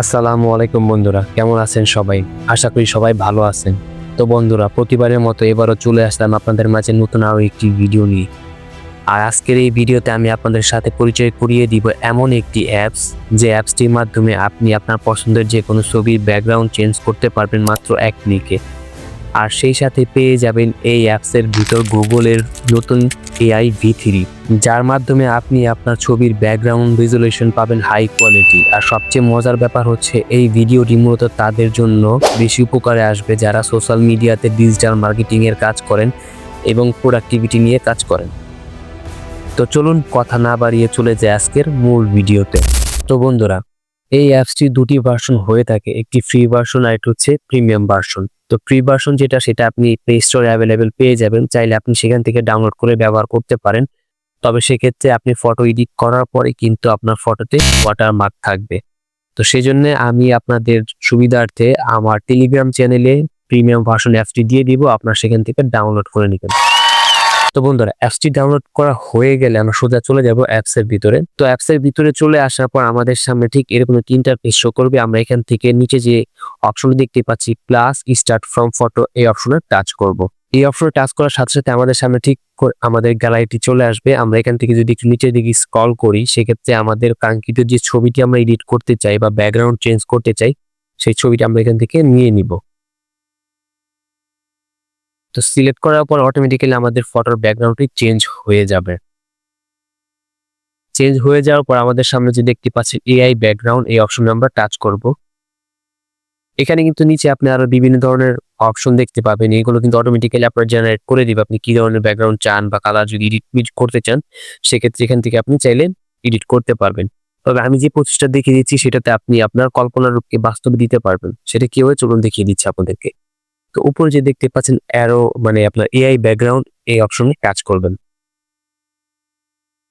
আসসালামু আলাইকুম বন্ধুরা, কেমন আছেন সবাই? আশা করি সবাই ভালো আছেন। তো বন্ধুরা, প্রতিবারের মতো এবারও চলে আসলাম আপনাদের মাঝে নতুন আরও একটি ভিডিও নিয়ে। আর আজকের এই ভিডিওতে আমি আপনাদের সাথে পরিচয় করিয়ে দিব এমন একটি অ্যাপস, যে অ্যাপসটির মাধ্যমে আপনি আপনার পছন্দের যে কোনো ছবির ব্যাকগ্রাউন্ড চেঞ্জ করতে পারবেন মাত্র এক ক্লিকে আর সেই সাথে পেয়ে যাবেন এই অ্যাপসের ভিতর গুগলের নতুন এআই ভি থ্রি, যার মাধ্যমে আপনি আপনার ছবির ব্যাকগ্রাউন্ড ভিজুয়ালেশন পাবেন হাই কোয়ালিটি আর সবচেয়ে মজার ব্যাপার হচ্ছে, এই ভিডিওটি মূলত তাদের জন্য বেশি উপকারে আসবে যারা সোশ্যাল মিডিয়াতে ডিজিটাল মার্কেটিংয়ের কাজ করেন এবং প্রোডাক্টিভিটি নিয়ে কাজ করেন। তো চলুন কথা না বাড়িয়ে চলে যায় আজকের মূল ভিডিওতে। তো বন্ধুরা এই অ্যাপসটি দুটি ভার্সন হয়ে থাকে। একটি ফ্রি ভার্সন আর হচ্ছে প্রিমিয়াম ভার্সন তো ফ্রি ভার্সন যেটা, সেটা আপনি প্লে স্টোরে অ্যাভেলেবেল পেয়ে যাবেন। চাইলে আপনি সেখান থেকে ডাউনলোড করে ব্যবহার করতে পারেন। তবে সেক্ষেত্রে আপনি ফটো এডিট করার পরে কিন্তু আপনার ফটোতে ওয়াটারমার্ক থাকবে। তো সেই জন্য আমি আপনাদের সুবিধার্থে আমার টেলিগ্রাম চ্যানেলে প্রিমিয়াম ভার্সন অ্যাপসটি দিয়ে দিব। আপনার সেখান থেকে ডাউনলোড করে নেবেন। তো বন্ধুরা অ্যাপসটি ডাউনলোড করা হয়ে গেলে আমরা সোজা চলে যাব অ্যাপসের ভিতরে। তো অ্যাপসের ভিতরে চলে আসার পর আমাদের সামনে ঠিক এরকম একটি ইন্টারফেস শো করবে। আমরা এখান থেকে নিচে যে অপশন দেখতে পাচ্ছি প্লাস স্টার্ট ফ্রম ফটো এই অপশনে টাচ করব। এই অপশনে টাচ করার সাথে সাথে আমাদের সামনে ঠিক আমাদের গ্যালারিটি চলে আসবে। আমরা এখান থেকে যদি একটু নিচের দিকে স্ক্রল করি, সেক্ষেত্রে আমাদের কাঙ্ক্ষিত যে ছবিটি আমরা এডিট করতে চাই বা ব্যাকগ্রাউন্ড চেঞ্জ করতে চাই, সেই ছবিটা আমরা এখান থেকে নিয়ে নিব। তো সিলেক্ট করার পর অটোমেটিক্যালি আমাদের ফটোর ব্যাকগ্রাউন্ডটি চেঞ্জ হয়ে যাবে। চেঞ্জ হয়ে যাওয়ার পর আমাদের সামনে যে দেখতে পাচ্ছেন এআই ব্যাকগ্রাউন্ড এই অপশনে আমরা টাচ করব। এখানে কিন্তু নিচে আপনি আরও বিভিন্ন ধরনের অপশন দেখতে পাবেন। এগুলো কিন্তু অটোমেটিক্যালি আপনার জেনারেট করে দিবে। আপনি কি ধরনের ব্যাকগ্রাউন্ড চান বা কালার যদি এডিট করতে চান, সেক্ষেত্রে এখান থেকে আপনি চাইলে এডিট করতে পারবেন। তবে আমি যে প্রচেষ্টা দেখিয়ে দিচ্ছি, সেটাতে আপনি আপনার কল্পনার রূপকে বাস্তবে দিতে পারবেন। সেটা কি হয়? চলুন দেখিয়ে দিচ্ছি আপনাদেরকে। তো উপরে যে দেখতে পাচ্ছেন অ্যারো মানে আপনার এআই ব্যাকগ্রাউন্ড এই অপশনে কাজ করবেন।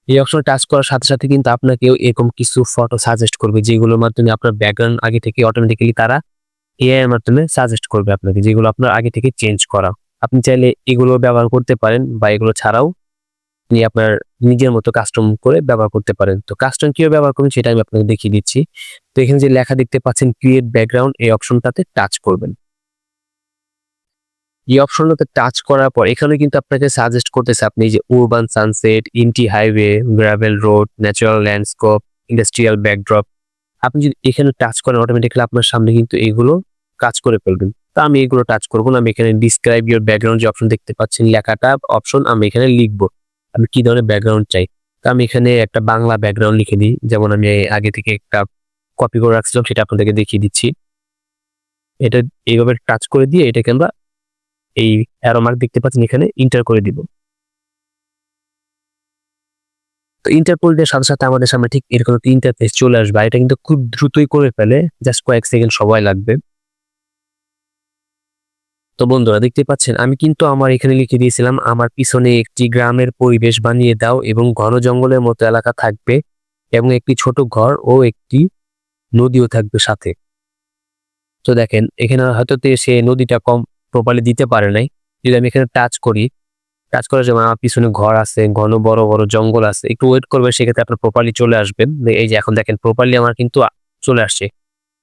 এই অপশনে টাচ করার সাথে সাথে কিন্তু আপনাকেও এরকম কিছু ফটো সাজেস্ট করবে, যেগুলোর মাধ্যমে আপনার ব্যাকগ্রাউন্ড আগে থেকে অটোমেটিক্যালি তারা এআই এর মাধ্যমে সাজেস্ট করবে আপনাকে, যেগুলো আপনার আগে থেকে চেঞ্জ করা। আপনি চাইলে এগুলো ব্যবহার করতে পারেন বা এগুলো ছাড়াও আপনি আপনার নিজের মতো কাস্টম করে ব্যবহার করতে পারেন। তো কাস্টম কীভাবে ব্যবহার করবেন সেটা আমি আপনাকে দেখিয়ে দিচ্ছি। তো এখানে যে লেখা দেখতে পাচ্ছেন ক্রিয়েট ব্যাকগ্রাউন্ড এই অপশনটাতে টাচ করবেন। এই অপশনটাতে টাচ করার পর এখানে কিন্তু আপনাকে সাজেস্ট করতেছে আপনি যে urban sunset ইন্টি highway gravel road natural landscape industrial backdrop আপনি যদি এখানে টাচ করেন অটোমেটিক্যালি আপনার সামনে কিন্তু এগুলো কাজ করে ফেলবেন। তা আমি এগুলো টাচ করব না, আমি এখানে ডিসক্রাইব ইউর ব্যাকগ্রাউন্ড যে অপশন দেখতে পাচ্ছেন, লেখাটা অপশন আমি এখানে লিখব। আমি কি ধরনের ব্যাকগ্রাউন্ড চাই? তা আমি এখানে একটা বাংলা ব্যাকগ্রাউন্ড লিখে দিই, যেমন আমি আগে থেকে একটা কপি করে রাখছিলাম, সেটা আপনাদেরকে দেখিয়ে দিচ্ছি। এটা এইভাবে টাচ করে দিয়ে এটাকে আমরা এই অ্যারো মার্ক দেখতে পাচ্ছেন, এখানে ইন্টার করে দিব। তো ইন্টার করে দেওয়ার সাথে সাথে আমাদের সামনে ঠিক এরকম একটা ইন্টারফেস চলে আসবে। এটা কিন্তু খুব দ্রুতই করে ফেলে জাস্ট কয়েক সেকেন্ড সময় লাগবে। তো বন্ধুরা, দেখতে পাচ্ছেন, আমি কিন্তু আমার এখানে লিখে দিয়েছিলাম, আমার পিছনে একটি গ্রামের পরিবেশ বানিয়ে দাও এবং ঘন জঙ্গলের মতো এলাকা থাকবে এবং একটি ছোট ঘর ও একটি নদীও থাকবে সাথে। তো দেখেন, এখানে হয়তো সে নদীটা কম প্রপারলি দিতে পারে নাই। যদি আমি এখানে টাচ করি টাচ করার সময় আমার পিছনে ঘর আছে, ঘন, বড় বড় জঙ্গল আছে, একটু ওয়েট করবে, সেক্ষেত্রে আপনার প্রপারলি চলে আসবেন এই যে এখন দেখেন প্রপারলি আমার কিন্তু চলে আসছে।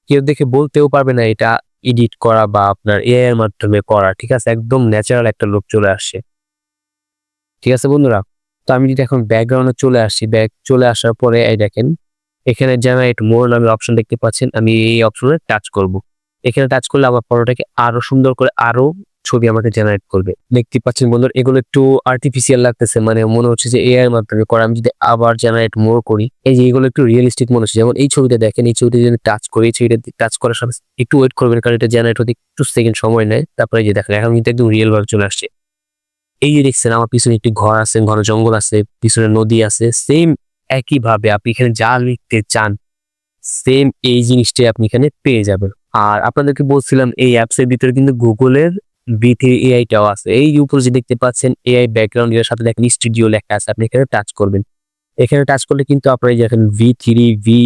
কেউ দেখে বলতেও পারবে না এটা এডিট করা বা আপনার এআই এর মাধ্যমে করা। ঠিক আছে, একদম ন্যাচারাল একটা লোক চলে আসছে। ঠিক আছে বন্ধুরা, তো আমি যদি এখন ব্যাকগ্রাউন্ডে চলে আসছি ব্যাক চলে আসার পরে এই দেখেন, এখানে জেনারেট মোর নামের অপশন দেখতে পাচ্ছেন, আমি এই অপশনে টাচ করব। এখানে টাচ করলে আমার ফটোটাকে আরও সুন্দর করে আরও ছবি আমাকে জেনারেট করবে। দেখতে পাচ্ছেন বন্ধুরা, এগুলো একটু আর্টিফিশিয়াল লাগতেছে মানে মনে হচ্ছে যে এআই এর মাধ্যমে করা। আমি যদি আবার জেনারেট মোর করি, এই যে এগুলো একটু রিয়েলিস্টিক মনে হচ্ছে। যেমন এই ছবিটা দেখেন, এই ছবিটা যদি টাচ করি, এই ছবিটা টাচ করার সাথে একটু ওয়েট করবেন, কারণ এটা জেনারেট হতে একটু সেকেন্ড সময় নেয়। তারপরে যে দেখেন, এখন কিন্তু একদম রিয়েল ভাবে চলে আসছে। এই যে দেখছেন, আমার পিছনে একটি ঘর আছে, ঘন জঙ্গল আছে, পিছনে নদী আছে। সেম একই ভাবে আপনি এখানে যা লিখতে চান সেম এই জিনিসটাই আপনি এখানে পেয়ে যাবেন। আর আপনাদেরকে বলছিলাম, এই অ্যাপস এর ভিতরে কিন্তু গুগলের ভি থ্রি এআইটাও আছে। এই উপরে যে দেখতে পাচ্ছেন এআই ব্যাকগ্রাউন্ড এর সাথে দেখেন স্টুডিও লেখা আছে, আপনি এখানে টাচ করবেন। এখানে টাচ করলে কিন্তু আপনার দেখেন ভি থ্রি ভি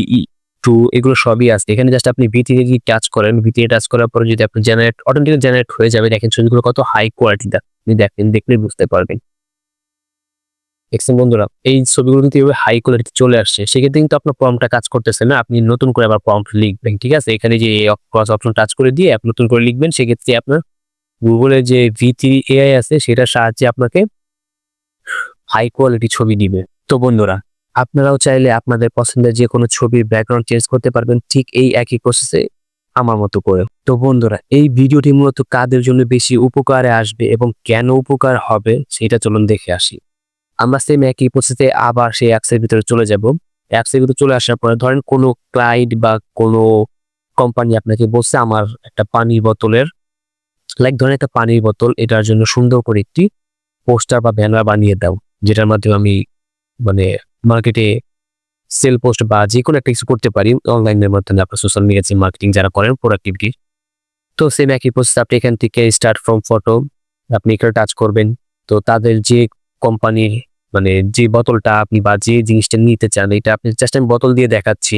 টু এগুলো সবই আছে। এখানে জাস্ট আপনি ভি থ্রি টাচ করেন। ভি থ্রি টাচ করার পরে যদি আপনি জেনারেট অটোমেটিক জেনারেট হয়ে যাবে, দেখেন ছবিগুলো কত হাই কোয়ালিটিটা আপনি দেখেন দেখলে বুঝতে পারবেন। দেখছেন বন্ধুরা, এই ছবিগুলো কিন্তু এভাবে হাই কোয়ালিটি চলে আসছে। সেক্ষেত্রে কিন্তু আপনার ফর্মটা কাজ করতেছে না, আপনি নতুন করে আবার ফর্ম লিখবেন, ঠিক আছে? এখানে যে ক্রস অপশন টাচ করে দিয়ে আপনি নতুন করে লিখবেন, সেক্ষেত্রে আপনার গুগলের যে ভি থ্রি এআই আছে, সেটার সাহায্যে আপনাকে হাই কোয়ালিটি ছবি দিবে। তো বন্ধুরা, আপনারাও চাইলে আপনাদের পছন্দের যে কোনো ছবির ব্যাকগ্রাউন্ড চেঞ্জ করতে পারবেন ঠিক এই একই প্রসেসে আমার মতো করে তো বন্ধুরা, এই ভিডিওটি মূলত কাদের জন্য বেশি উপকারে আসবে এবং কেন উপকার হবে, সেটা চলুন দেখে আসি। আমরা সেম একই প্রসেসে আবার সেই অ্যাপসের ভিতরে চলে যাব। অ্যাপসের ভিতরে চলে আসার পরে ধরেন কোনো ক্লায়েন্ট বা কোনো কোম্পানি আপনাকে বলছে, আমার একটা পানির বোতলের লাইক ধরেন একটা পানির বোতল, এটার জন্য সুন্দর করে একটি পোস্টার বা ব্যানার বানিয়ে দাও, যেটার মাধ্যমে আমি মানে মার্কেটে সেল পোস্ট বা যে কোনো একটা কিছু করতে পারি। অনলাইনের মাধ্যমে আপনার সোশ্যাল মিডিয়া মার্কেটিং যারা করেন প্রোডাক্টিভিটি তো সেম একই প্রসেস আপনি এখান থেকে স্টার্ট ফ্রম ফটো আপনি এখানে টাচ করবেন। তো তাদের যে কোম্পানির মানে যে বোতলটা আপনি বা যে জিনিসটা নিতে চান, এটা আপনি জাস্ট আমি বোতল দিয়ে দেখাচ্ছি।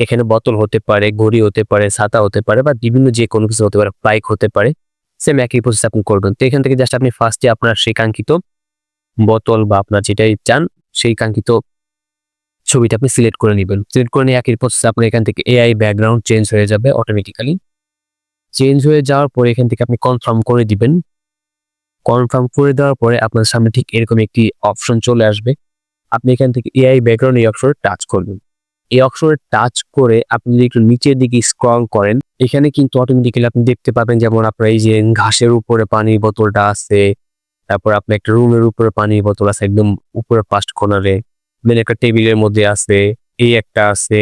এখানে বোতল হতে পারে, ঘড়ি হতে পারে, ছাতা হতে পারে বা বিভিন্ন যে কোনো কিছু হতে পারে বাইক হতে পারে সেম একই প্রসেস আপনি করবেন। তো এখান থেকে জাস্ট আপনি ফার্স্টে আপনার সেই কাঙ্ক্ষিত বোতল বা আপনার যেটাই চান, সেই কাঙ্ক্ষিত ছবিটা আপনি সিলেক্ট করে নেবেন। সিলেক্ট করে নিয়ে একই প্রসেস আপনার এখান থেকে এআই ব্যাকগ্রাউন্ড চেঞ্জ হয়ে যাবে অটোমেটিক্যালি চেঞ্জ হয়ে যাওয়ার পরে এখান থেকে আপনি কনফার্ম করে দিবেন কনফার্ম করে দেওয়ার পরে আপনার সামনে ঠিক এরকম একটি অপশন চলে আসবে। আপনি এখান থেকে এআই ব্যাকগ্রাউন্ড এই অপশনে টাচ করবেন। এই অপশনে টাচ করে আপনি যদি একটু নিচের দিকে স্ক্রল করেন, এখানে কিন্তু অটোমেটিক্যালি আপনি দেখতে পাবেন যেমন আপনার এই যে ঘাসের উপরে পানির বোতলটা আছে, তারপর আপনার একটা রুমের উপরে পানির বোতল আছে একদম উপরে ফার্স্ট কর্নারে দেন একটা টেবিলের মধ্যে আছে, এই একটা আছে,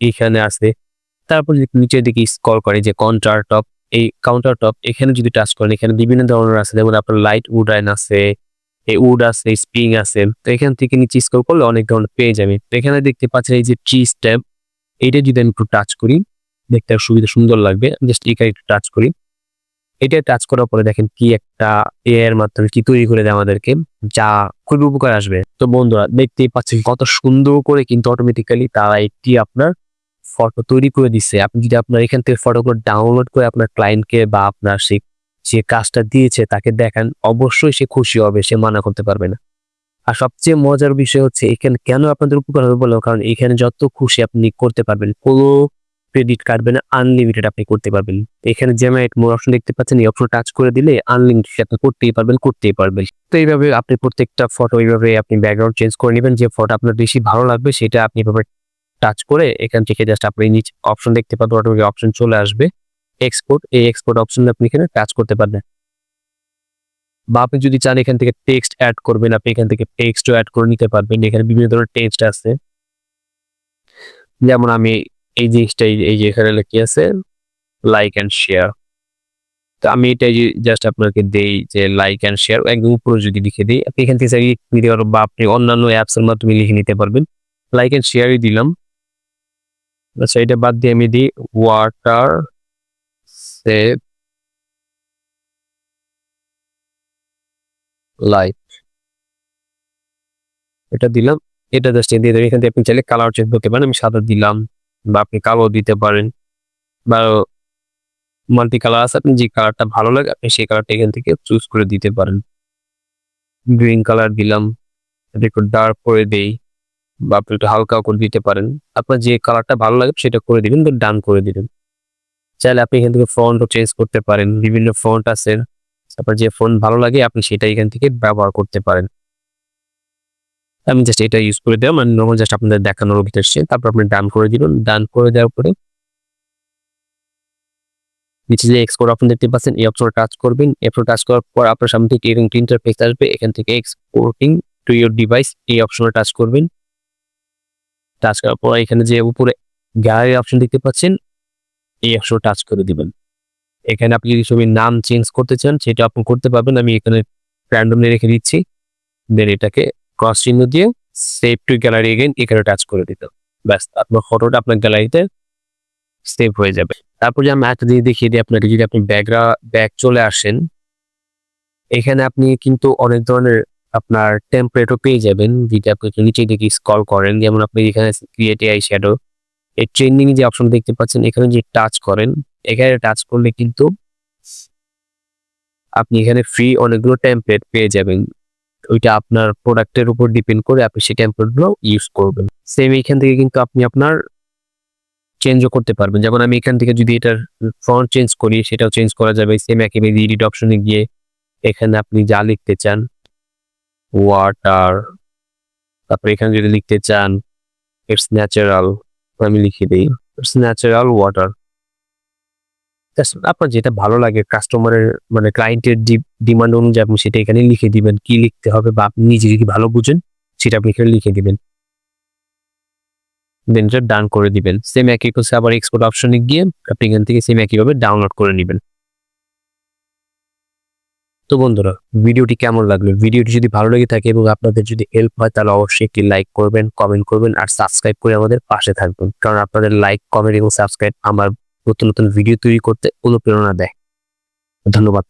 এইখানে আছে। তারপর যদি নিচের দিকে স্ক্রল করে যে কাউন্টার টপ এই কাউন্টার টপ এখানে যদি টাচ করেন, এখানে বিভিন্ন ধরনের আছে। যেমন আপনার লাইট উড আইন আছে, এই উড আছে স্প্রিং আছে। তো এখান থেকে নিচে স্কোর করলে অনেক ধরনের পেয়ে যাবে তো এখানে দেখতে পাচ্ছেন এই যে ট্রি স্ট্যাম্প এইটা যদি আমি একটু টাচ করি, দেখতে সুবিধা সুন্দর লাগবে। জাস্ট এই একটু টাচ করি। এটা টাচ করার পরে দেখেন কি একটা এর মাধ্যমে কি তৈরি করে দেয় আমাদেরকে, যা খুবই উপকার আসবে। তো বন্ধুরা, দেখতেই পাচ্ছেন কত সুন্দর করে কিন্তু অটোমেটিক্যালি তারা একটি আপনার ফটো তৈরি করে দিচ্ছে আপনি যদি আপনার এখান থেকে ফটোগুলো ডাউনলোড করে আপনার ক্লায়েন্টকে বা আপনার সে, যে কাজটা দিয়েছে তাকে দেখান, অবশ্যই সে খুশি হবে, সে মানা করতে পারবে না। আর সবচেয়ে মজার বিষয় হচ্ছে এখানে কেন আপনাদের উপকার হবে বললাম কারণ এখানে যত খুশি আপনি করতে পারবেন, কোনো ক্রেডিট কাটবে না আনলিমিটেড আপনি করতে পারবেন। এখানে জেমাইট মোর অপশন দেখতে পাচ্ছেন, এই অপশন টাচ করে দিলে আনলিমিটেড আপনি করতেই পারবেন করতেই পারবেন। তো এইভাবে আপনি প্রত্যেকটা ফটো এইভাবে আপনি ব্যাকগ্রাউন্ড চেঞ্জ করে নেবেন, যে ফটো আপনার বেশি ভালো লাগবে সেটা আপনি এভাবে টাচ করে এখান থেকে জাস্ট আপনি নিচে অপশন দেখতে পাবেন অটোমেটিক অপশন চলে আসবে। এক্সপোর্ট এই এক্সপোর্ট অপশন আপনি এখানে টাচ করতে পারবেন। বা আপনি যদি চান এখান থেকে টেক্সট অ্যাড করবেন, আপনি এখান থেকে টেক্সটও অ্যাড করে নিতে পারবেন। এখানে বিভিন্ন ধরনের টেক্সট আছে। যেমন আমি এই জিনিসটা এই যে এখানে লেখি আছে লাইক অ্যান্ড শেয়ার তো আমি এটাই জাস্ট আপনাকে দেই যে লাইক অ্যান্ড শেয়ার একদম উপরে যদি লিখে দিই, আপনি এখান থেকে পারবেন বা আপনি অন্যান্য অ্যাপস এর মাধ্যমে লিখে নিতে পারবেন। লাইক অ্যান্ড শেয়ারই দিলাম। আচ্ছা এটা বাদ দিয়ে আমি দিই ওয়াটার সেভ লাইট এটা দিলাম। এটা জাস্ট দিয়ে দেবেন এখান থেকে আপনি চাইলে কালার চেঞ্জ করতে পারেন। আমি সাদা দিলাম বা আপনি কালো দিতে পারেন বা মাল্টি কালার আছে। আপনি যে কালারটা ভালো লাগে, আপনি সেই কালারটা এখান থেকে চুজ করে দিতে পারেন। গ্রিন কালার দিলাম। একটু ডার্ক করে দেই। বা আপনি একটু হালকা করে দিতে পারেন। আপনার যে কালারটা ভালো লাগে সেটা করে দিবেন ডান করে দিবেন। চাইলে আপনি এখান থেকে ফন্টও চেঞ্জ করতে পারেন, বিভিন্ন ফন্ট আছে। তারপর যে ফোন ভালো লাগে, আপনি সেটা এখান থেকে ব্যবহার করতে পারেন। আমি জাস্ট এটা ইউজ করে দেওয়া মানে নর্মাল জাস্ট আপনাদের দেখানোর উদ্দেশ্যে তারপর আপনি ডান করে দিবেন। ডান করে দেওয়ার পরে নিচে যে এক্সপোর্ট অপশন দেখতে পাচ্ছেন, এই অপশন টাচ করবেন। এরপর টাচ করার পর আপনার সামনে থেকে এরকম ইন্টারফেস আসবে। এখান থেকে এক্সপোর্টিং টু ইউর ডিভাইস এই অপশনে টাচ করবেন। টাচ করার পর এখানে যে উপরে গ্যালারি অপশন দেখতে পাচ্ছেন, এই অপশন টাচ করে দিবেন। এখানে আপনি যদি ছবির নাম চেঞ্জ করতে চান, সেটা আপনি করতে পারবেন। আমি এখানে র্যান্ডমলি রেখে দিচ্ছি। দেন এটাকে ক্রস চিহ্ন দিয়ে সেভ টু গ্যালারি এগেন এখানে টাচ করে দিতে ব্যাস, আপনার ফটোটা আপনার গ্যালারিতে সেভ হয়ে যাবে। তারপর যে আমি একটা জিনিস দেখিয়ে দিই আপনাকে, যদি আপনি ব্যাগরা ব্যাগ চলে আসেন, এখানে আপনি কিন্তু অনেক ধরনের আপনার টেম্পারেটও পেয়ে যাবেন যেটা আপনি নিচে দিকে স্কল করেন, যেমন আপনি এখানে ক্রিয়েট আই শ্যাডো এই ট্রেন্ডিং যে অপশন দেখতে পাচ্ছেন, এখানে যে টাচ করেন, এখানে টাচ করলে কিন্তু আপনি এখানে ফ্রি অনেকগুলো টেমপ্লেট পেয়ে যাবেন। ওইটা আপনার প্রোডাক্টের উপর ডিপেন্ড করে আপনি সেই টেমপ্লেটগুলো ইউজ করবেন। সেম এইখান থেকে কিন্তু আপনি আপনার চেঞ্জও করতে পারবেন। যেমন আমি এখান থেকে যদি এটার ফন্ট চেঞ্জ করি, সেটাও চেঞ্জ করা যাবে। সেম একেবারে এডিট অপশনে গিয়ে এখানে আপনি যা লিখতে চান ওয়াটার তারপরে এখানে যদি লিখতে চান ইটস ন্যাচারাল আমি লিখে দিই ইটস ন্যাচারাল ওয়াটার আপনার যেটা ভালো লাগে কাস্টমারের মানে ক্লায়েন্টের ডিমান্ড অনুযায়ী আপনি সেটা এখানে লিখে দিবেন, কি লিখতে হবে বা আপনি নিজে যদি ভালো বুঝেন, সেটা আপনি এখানে লিখে দিবেন। দেন ডান করে দিবেন। সেম একই কোর্সে আবার এক্সপোর্ট অপশনে গিয়ে আপনি এখান থেকে সেম একইভাবে ডাউনলোড করে নেবেন। তো বন্ধুরা, ভিডিওটি কেমন লাগল? ভিডিওটি যদি ভালো লেগে থাকে এবং আপনাদের যদি হেল্প হয়, তাহলে অবশ্যই একটি লাইক করবেন কমেন্ট করবেন আর সাবস্ক্রাইব করে আমাদের পাশে থাকবেন। কারণ আপনাদের লাইক কমেন্ট এবং সাবস্ক্রাইব আমার নতুন নতুন ভিডিও তৈরি করতে অনুপ্রেরণা দেয়। ধন্যবাদ।